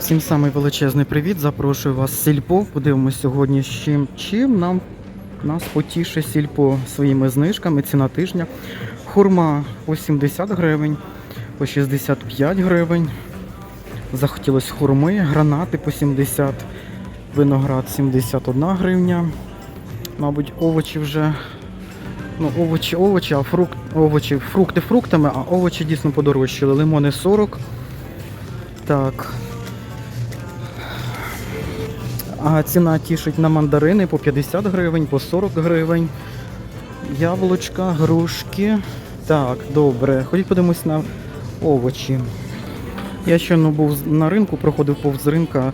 Всім самий величезний привіт. Запрошую вас в сільпо. Подивимось сьогодні, з чим чим нам нас потіше сільпо своїми знижками. Ціна тижня. Хурма по 70 гривень, по 65 гривень. Захотілось хурми, гранати по 70, виноград 71 гривня. Мабуть, овочі вже. Ну, овочі, овочі, а фрукт, овочі, фрукти фруктами, а овочі дійсно подорожчали. Лимони 40. Так, А ціна тішить на мандарини по 50 гривень, по 40 гривень. Яблучка, грушки. Так, добре. Ходіть подивимось на овочі. Я щойно був на ринку, проходив повз ринка,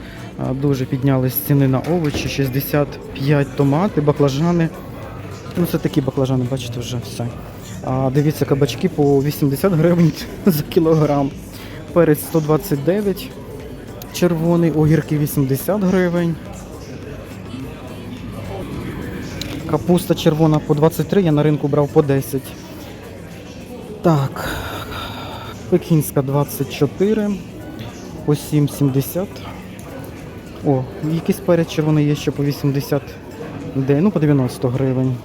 дуже піднялись ціни на овочі. 65 томати, баклажани. Ну, це такі баклажани, бачите, вже все. А дивіться, кабачки по 80 гривень за кілограм. Перець 129, червоний, огірки 80 гривень. Капуста червона по 23, я на ринку брав по 10. Так. Пекінська 24, по 7,70. О, якийсь перець червоний є ще по 80, де, ну по 90 гривень.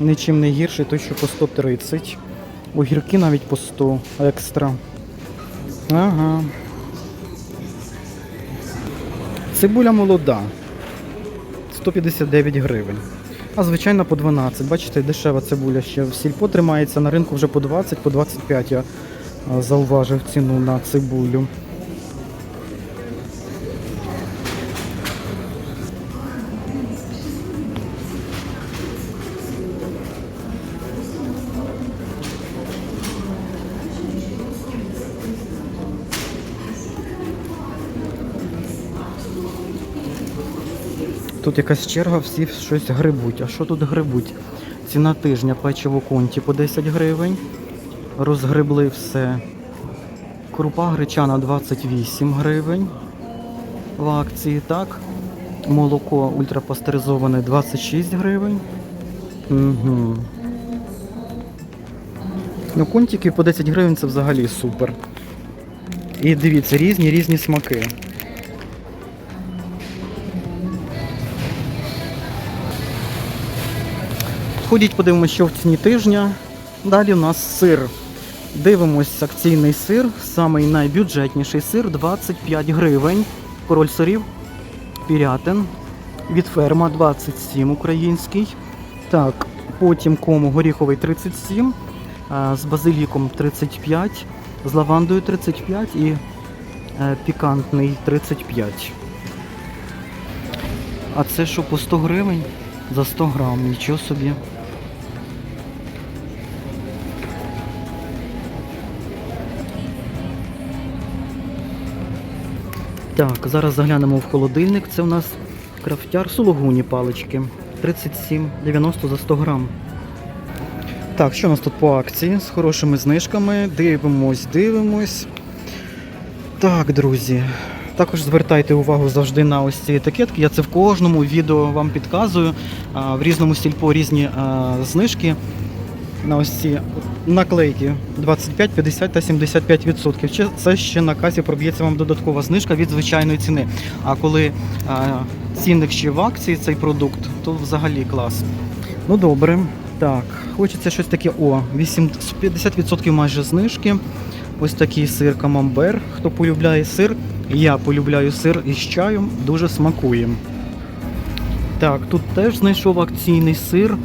Нічим не гірший, той що по 130. Огірки навіть по 100 екстра. Ага. Цибуля молода. 159 гривень. А звичайно по 12. Бачите, дешева цибуля ще в сільпо тримається, на ринку вже по 20, по 25 я зауважив ціну на цибулю. Тут якась черга, всі щось грибуть. А що тут грибуть? Ціна тижня печиво конті по 10 гривень. Розгребли все. Крупа гречана 28 гривень в акції, так. Молоко ультрапастеризоване 26 гривень. Угу. Ну, контики по 10 гривень це взагалі супер. І дивіться, різні різні смаки. Ходіть, подивимося, що в ціні тижня. Далі у нас сир. Дивимось акційний сир, самий найбюджетніший сир 25 гривень. Король сирів, пірятин. Від ферма 27 український. Так, потім кому горіховий 37, з базиліком 35, з лавандою 35 і е, пікантний 35. А це що по 100 гривень за 100 грам, нічого собі. Так, зараз заглянемо в холодильник. Це у нас крафтяр сулугуні палички. 37,90 за 100 грам. Так, що у нас тут по акції з хорошими знижками? Дивимось, дивимось. Так, друзі. Також звертайте увагу завжди на ось ці етикетки. Я це в кожному відео вам підказую. В різному сільпо різні знижки на ось ці наклейки 25, 50 та 75 відсотків. Чи Це ще на касі проб'ється вам додаткова знижка від звичайної ціни. А коли цінник ще в акції цей продукт, то взагалі клас. Ну добре. Так, хочеться щось таке. О, 8, 50% майже знижки. Ось такий сир камамбер. Хто полюбляє сир, я полюбляю сир із чаєм, дуже смакує. Так, тут теж знайшов акційний сир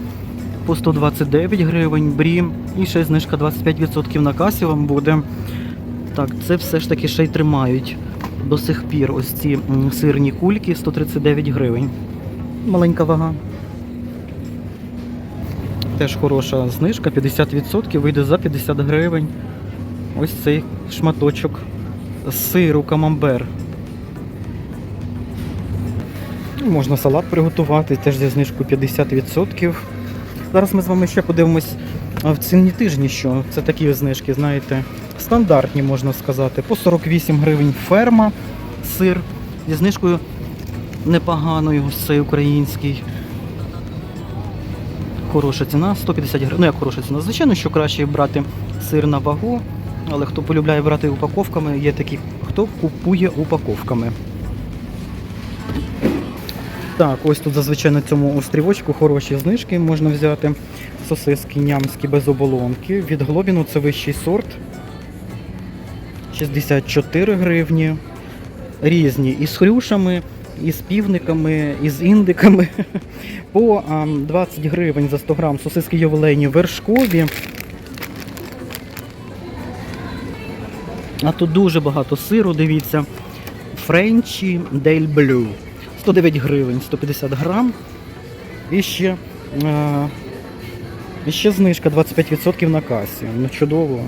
по 129 гривень, брі. І ще знижка 25% на касі вам буде. Так, це все ж таки ще й тримають до сих пір. Ось ці сирні кульки 139 гривень. Маленька вага. Теж хороша знижка, 50% вийде за 50 гривень. Ось цей шматочок сиру камамбер. Можна салат приготувати, теж зі знижкою 50%. Зараз ми з вами ще подивимось в ціні тижні, що це такі знижки, знаєте, стандартні, можна сказати. По 48 гривень ферма, сир зі знижкою непоганою, цей український. Хороша ціна, 150 гривень. Ну як хороша ціна. Звичайно, що краще брати сир на вагу, але хто полюбляє брати упаковками, є такі, хто купує упаковками. Так, ось тут зазвичай на цьому острівочку хороші знижки можна взяти. Сосиски нямські без оболонки. Від Глобіну це вищий сорт. 64 гривні. Різні із хрюшами, із півниками, із індиками. По 20 гривень за 100 грам сосиски ювілейні вершкові. А тут дуже багато сиру, дивіться. Френчі Дель Блю. 109 гривень, 150 грам. І ще, е, і ще знижка 25% на касі. Ну чудово.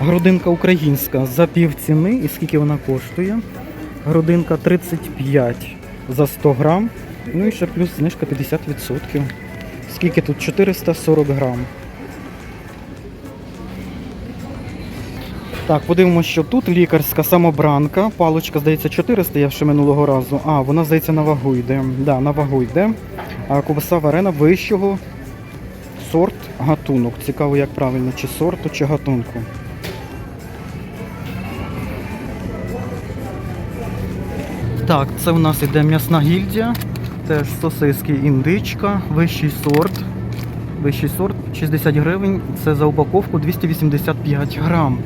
Грудинка українська за пів ціни. І скільки вона коштує? Грудинка 35 за 100 грам. Ну і ще плюс знижка 50%. Скільки тут? 440 грам. Так, подивимося, що тут лікарська самобранка. Паличка, здається, 400, я ще минулого разу. А, вона, здається, на вагу йде. Да, на вагу йде. А ковбаса варена вищого сорт гатунок. Цікаво, як правильно, чи сорту, чи гатунку. Так, це у нас іде м'ясна гільдія. Теж сосиски індичка, вищий сорт. Вищий сорт 60 гривень. Це за упаковку 285 грам.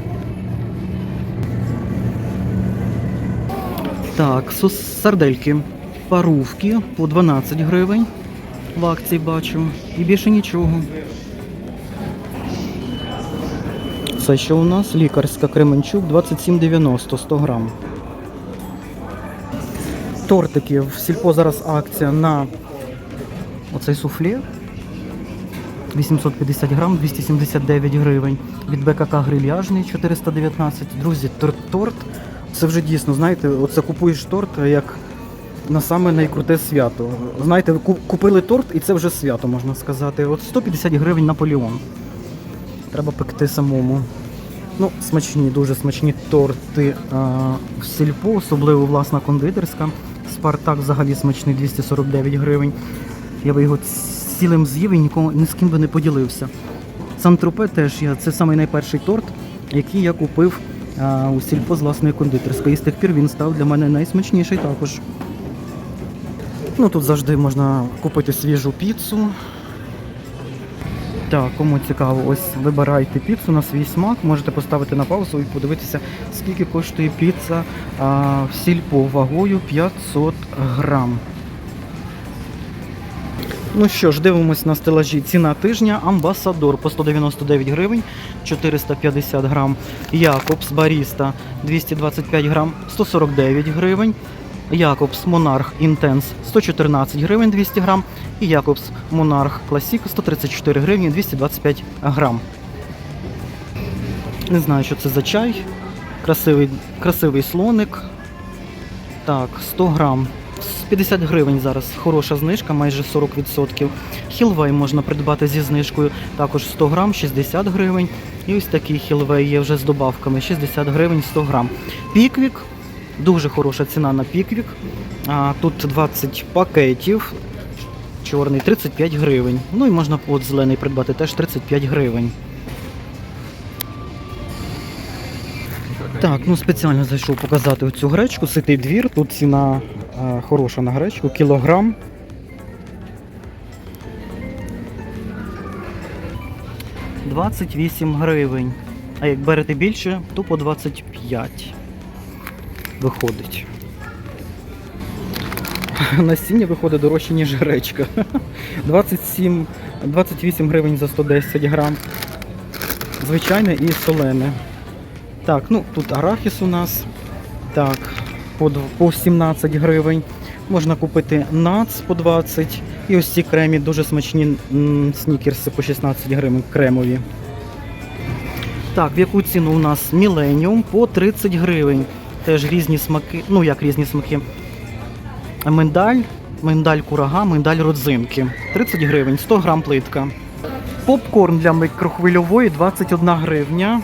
Так, сардельки. Парувки по 12 гривень. В акції бачу. І більше нічого. Це що у нас? Лікарська Кременчук 27,90 100 грам. Тортики. В сільпо зараз акція на оцей суфле. 850 грам, 279 гривень. Від БКК грильяжний 419. Друзі, торт, торт це вже дійсно, знаєте, оце купуєш торт як на саме найкруте свято. Знаєте, ку- купили торт і це вже свято, можна сказати. От 150 гривень Наполеон. Треба пекти самому. Ну, смачні, дуже смачні торти а, в сільпо, особливо власна кондитерська. Спартак взагалі смачний 249 гривень. Я би його цілим з'їв і нікому ні з ким би не поділився. Сан-Тропе теж я, це самий найперший торт, який я купив у сільпо з власної кондитерської. І з тих пір він став для мене найсмачніший також. Ну тут завжди можна купити свіжу піцу. Так, кому цікаво, ось вибирайте піцу на свій смак, можете поставити на паузу і подивитися, скільки коштує піца а, в сільпо вагою 500 грам. Ну що ж, дивимось на стелажі. Ціна тижня. Амбасадор по 199 гривень, 450 грам. Якобс Баріста 225 грам, 149 гривень. Якобс Монарх Інтенс 114 гривень 200 грам. І Якобс Монарх Класік 134 гривні 225 грам. Не знаю, що це за чай. Красивий, красивий слоник. Так, 100 грам. З 50 гривень зараз хороша знижка, майже 40%. Хілвей можна придбати зі знижкою, також 100 грам, 60 гривень. І ось такий хілвей є вже з добавками, 60 гривень 100 грам. Піквік, дуже хороша ціна на піквік. Тут 20 пакетів. Чорний 35 гривень. Ну і можна от зелений придбати теж 35 гривень. Так, ну спеціально зайшов показати оцю гречку, ситий двір. Тут ціна хороша на гречку, кілограм. Двадцять вісім гривень. А як берете більше, то по 25 виходить. Насіння виходить дорожче, ніж гречка. 27, 28 гривень за 110 грам. Звичайне і солене. Так, ну тут арахіс у нас. Так, по, 17 гривень. Можна купити нац по 20. І ось ці кремі дуже смачні снікерси по 16 гривень кремові. Так, в яку ціну у нас Міленіум по 30 гривень. Теж різні смаки, ну як різні смаки. Миндаль, миндаль курага, миндаль родзинки. 30 гривень, 100 грам плитка. Попкорн для микрохвильової 21 гривня.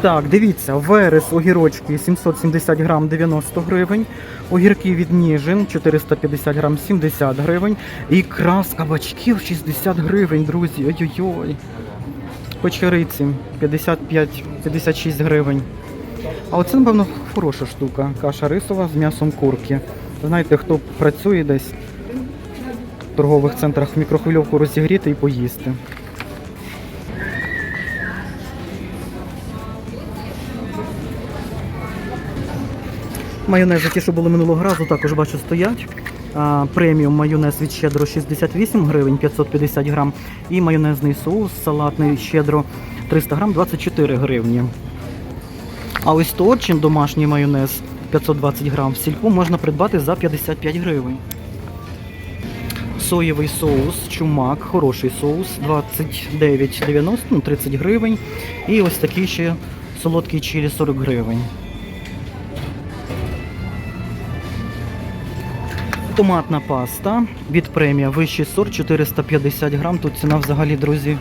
Так, дивіться, верес огірочки 770 грам 90 гривень. Огірки від Ніжин 450 грам 70 гривень. Ікра з кабачків 60 гривень, друзі. Ой-ой-ой. печериці 55-56 гривень. А оце, напевно, хороша штука. Каша рисова з м'ясом курки. Знаєте, хто працює десь в торгових центрах в мікрохвильовку розігріти і поїсти. Майонези, ті, що були минулого разу, також бачу стоять. Преміум майонез від щедро 68 гривень 550 грам. І майонезний соус салатний щедро 300 грам 24 гривні. А ось торчин домашній майонез 520 грам в сільпу можна придбати за 55 гривень. Соєвий соус, чумак, хороший соус, 29,90, ну 30 гривень. І ось такий ще солодкий чилі 40 гривень. Томатна паста від премія вищий сорт 450 грам. Тут ціна взагалі, друзі,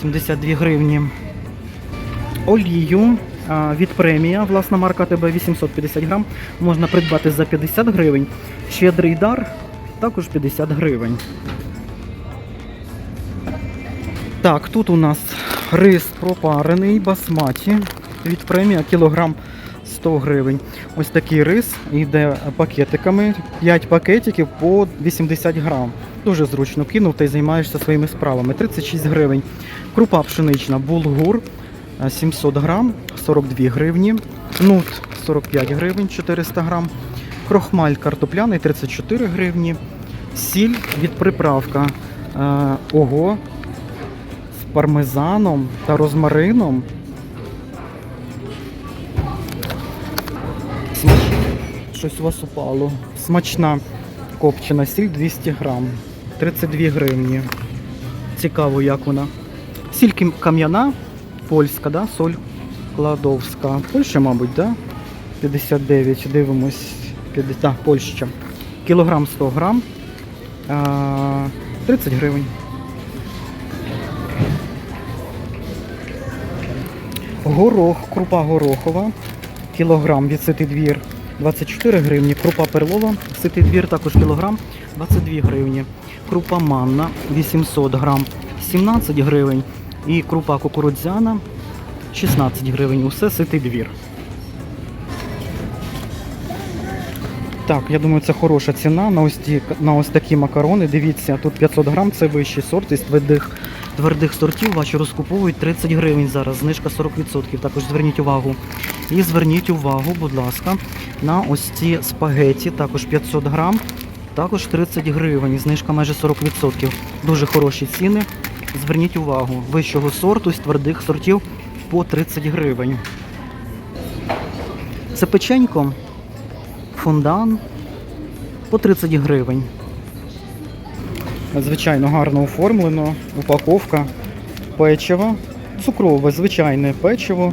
72 гривні. Олію від премія, власна марка ТБ 850 грам. Можна придбати за 50 гривень. Щедрий дар також 50 гривень. Так, тут у нас рис пропарений басматі від премія кілограм 100 гривень. Ось такий рис йде пакетиками. 5 пакетиків по 80 грам. Дуже зручно кинув та й займаєшся своїми справами. 36 гривень. Крупа пшенична, булгур е, 700 грам, 42 гривні. Нут 45 гривень, 400 грам. Крохмаль картопляний 34 гривні. Сіль від приправка. Е, ого. З пармезаном та розмарином. Щось у вас упало. Смачна копчена сіль 200 грам. 32 гривні. Цікаво, як вона. Сіль кам'яна, польська, да? соль кладовська. Польща, мабуть, да? 59, дивимось. 50, да, Польща. Кілограм 100 грам. 30 гривень. Горох, крупа горохова. Кілограм від двір 24 гривні. Крупа перлова, ситий двір також кілограм 22 гривні. Крупа манна 800 грам 17 гривень. І крупа кукурудзяна 16 гривень. Усе ситий двір. Так, я думаю, це хороша ціна на ось, ті, на ось такі макарони. Дивіться, тут 500 грам, це вищий сорт із твердих, твердих сортів. Бачу, розкуповують 30 гривень зараз, знижка 40%. Також зверніть увагу. І зверніть увагу, будь ласка, на ось ці спагеті, також 500 грам, також 30 гривень, знижка майже 40%. Дуже хороші ціни. Зверніть увагу, вищого сорту з твердих сортів по 30 гривень. Це печенько фондан по 30 гривень. Звичайно, гарно оформлено, упаковка, печиво, цукрове, звичайне печиво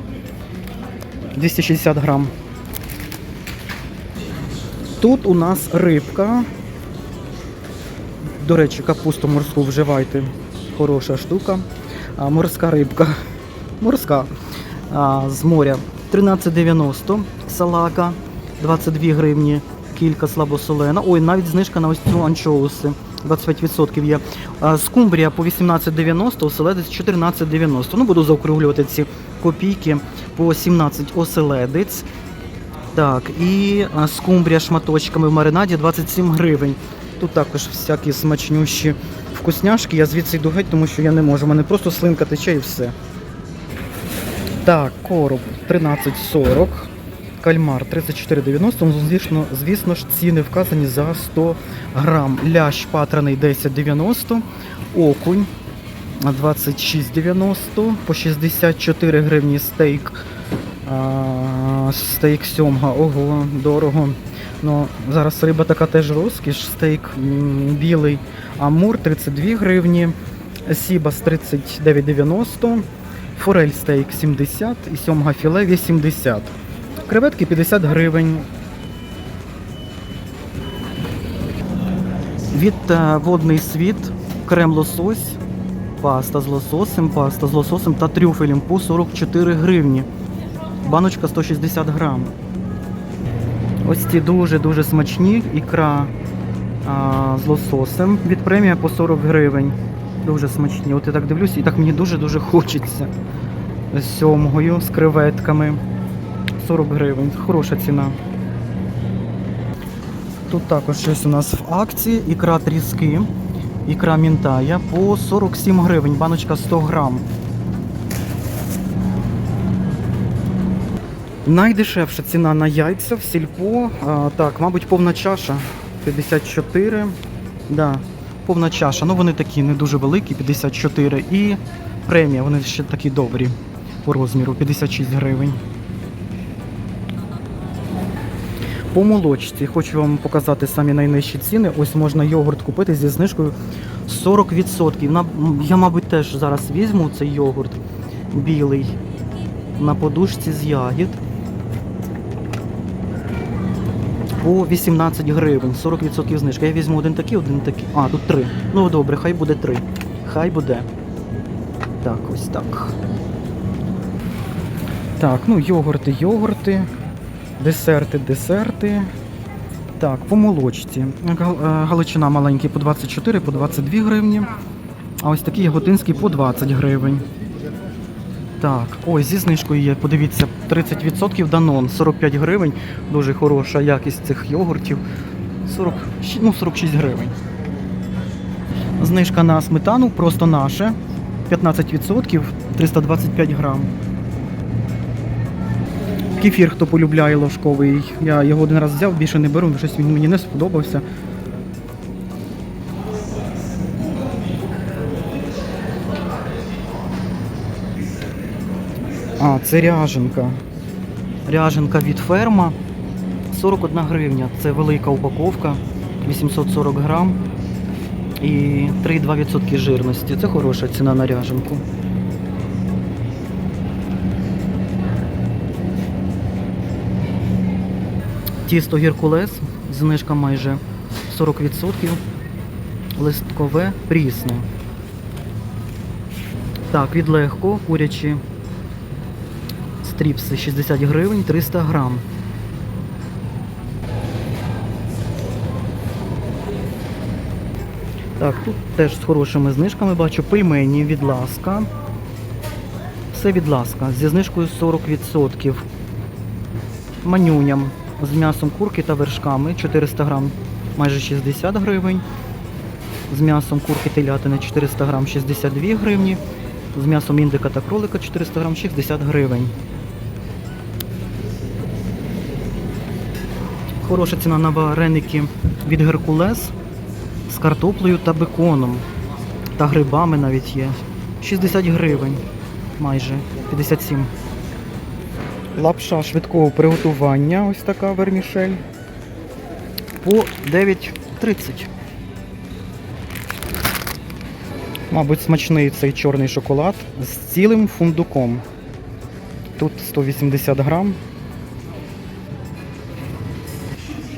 260 грам. Тут у нас рибка. До речі, капусту морську вживайте. Хороша штука. Морська рибка. Морська. З моря. 13,90 салака. 22 гривні, кілька слабосолена. Ой, навіть знижка на ось цю анчоуси. 25% є. Скумбрія по 18,90, оселедець 14,90. Ну, буду заокруглювати ці копійки по 17 оселедець. Так, і скумбрія шматочками в маринаді 27 гривень. Тут також всякі смачнющі вкусняшки. Я звідси йду геть, тому що я не можу. У мене просто слинка тече і все. Так, короб 13,40. Кальмар 34,90. Ну, звісно, звісно ж, ціни вказані за 100 грам. Лящ патраний 10,90. Окунь 26,90. По 64 гривні стейк. А, стейк сьомга. Ого, дорого. Ну, зараз риба така теж розкіш. Стейк білий. Амур 32 гривні. Сібас 39,90. Форель стейк 70 і сьомга філе 80. Креветки 50 гривень. Від е, водний світ, крем лосось, паста з лососем, паста з лососем та трюфелем по 44 гривні. Баночка 160 грам. Ось ці дуже-дуже смачні ікра а, з лососем від премія по 40 гривень. Дуже смачні. От я так дивлюся, і так мені дуже-дуже хочеться. З сьомгою, з креветками. 40 гривень. Хороша ціна. Тут також щось у нас в акції. Ікра тріски, ікра мінтая по 47 гривень, баночка 100 грам. Найдешевша ціна на яйця в сільпо. А, так, мабуть, повна чаша 54. Да, повна чаша. Ну вони такі не дуже великі, 54. І премія, вони ще такі добрі по розміру, 56 гривень. По молочці хочу вам показати самі найнижчі ціни. Ось можна йогурт купити зі знижкою 40%. Я, мабуть, теж зараз візьму цей йогурт білий на подушці з ягід. По 18 гривень, 40% знижка. Я візьму один такий, один такий. А, тут три. Ну добре, хай буде три. Хай буде. Так, ось так. Так, ну йогурти, йогурти. Десерти, десерти. Так, по молочці. Е, Галичина маленький по 24, по 22 гривні. А ось такий яготинський по 20 гривень. Так, ой, зі знижкою є, подивіться, 30% Данон, 45 гривень. Дуже хороша якість цих йогуртів. 40, ну, 46 гривень. Знижка на сметану, просто наше. 15%, 325 грам. Кефір, хто полюбляє ложковий. Я його один раз взяв, більше не беру, щось він мені не сподобався. А, це ряженка. Ряженка від ферма. 41 гривня. Це велика упаковка. 840 грам. І 3,2% жирності. Це хороша ціна на ряженку. Тісто Геркулес, знижка майже 40%. Листкове прісне. Так, від легко курячі стріпси 60 гривень 300 грам. Так, тут теж з хорошими знижками бачу пельмені від ласка. Все від ласка. Зі знижкою 40%. Манюням з м'ясом курки та вершками 400 грам майже 60 гривень. З м'ясом курки телятини 400 грам 62 гривні. З м'ясом індика та кролика 400 грам 60 гривень. Хороша ціна на вареники від Геркулес з картоплею та беконом. Та грибами навіть є. 60 гривень. Майже 57. Лапша швидкого приготування, ось така вермішель. По 9,30. Мабуть, смачний цей чорний шоколад з цілим фундуком. Тут 180 грам.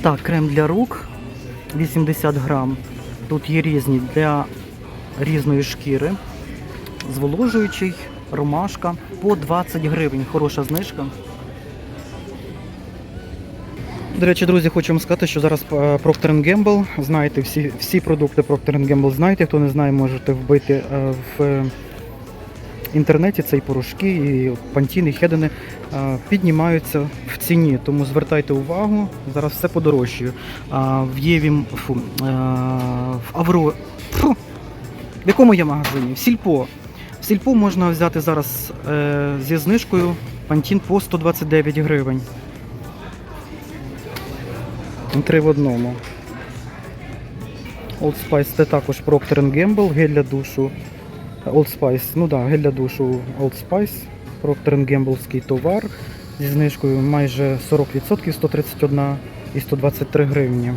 Так, крем для рук 80 грам. Тут є різні для різної шкіри. Зволожуючий, ромашка по 20 гривень. Хороша знижка. До речі, друзі, хочу вам сказати, що зараз е, Procter Gamble, знаєте, всі, всі продукти Procter Gamble знаєте. Хто не знає, можете вбити е, в е, інтернеті цей порошки, і пантіни, хедени е, піднімаються в ціні. Тому звертайте увагу, зараз все подорожчає. А, В Єві, фу, в Авро... Фу, в якому є магазині? В Сільпо. В Сільпо можна взяти зараз зі знижкою пантін по 129 гривень. Три в одному. Old Spice це також Procter Gamble, гель для душу. Old Spice, ну да, гель для душу Old Spice, Procter Gamble товар зі знижкою майже 40%, 131 і 123 гривні.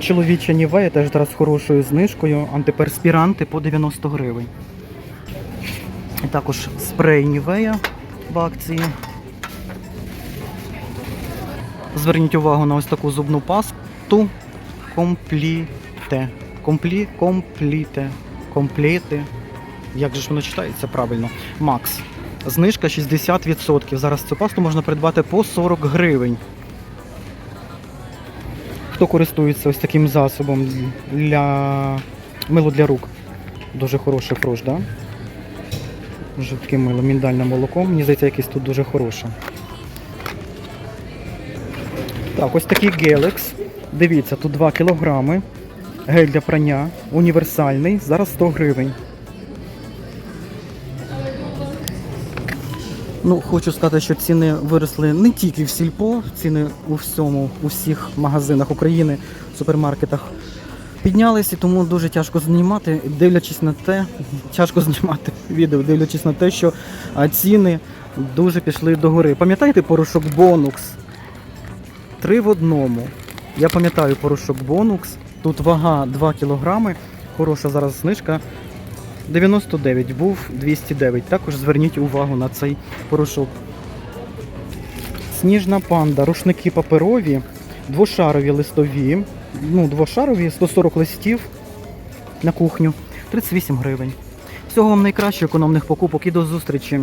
Чоловіча Нівея теж зараз з хорошою знижкою. Антиперспіранти по 90 гривень. І також спрей Нівея в акції. Зверніть увагу на ось таку зубну пасту. Компліте. Комплі, компліте. Компліти. Як же ж воно читається правильно? Макс. Знижка 60%. Зараз цю пасту можна придбати по 40 гривень. Хто користується ось таким засобом для мило для рук? Дуже хороший фрош, да? Жидке мило, міндальне молоко. Мені здається, якесь тут дуже хороше. Так, ось такий гелекс. Дивіться, тут 2 кілограми. Гель для прання, універсальний, зараз 100 гривень. Ну, хочу сказати, що ціни виросли не тільки в сільпо, ціни у всьому, у всіх магазинах України, супермаркетах піднялися, тому дуже тяжко знімати, дивлячись на те, тяжко знімати відео, дивлячись на те, що ціни дуже пішли догори. Пам'ятаєте порошок Бонукс? Три в одному. Я пам'ятаю порошок Бонукс. Тут вага 2 кг. Хороша зараз знижка. 99 був 209. Також зверніть увагу на цей порошок. Сніжна панда, рушники паперові, двошарові листові. Ну, двошарові, 140 листів на кухню. 38 гривень. Всього вам найкраще економних покупок і до зустрічі.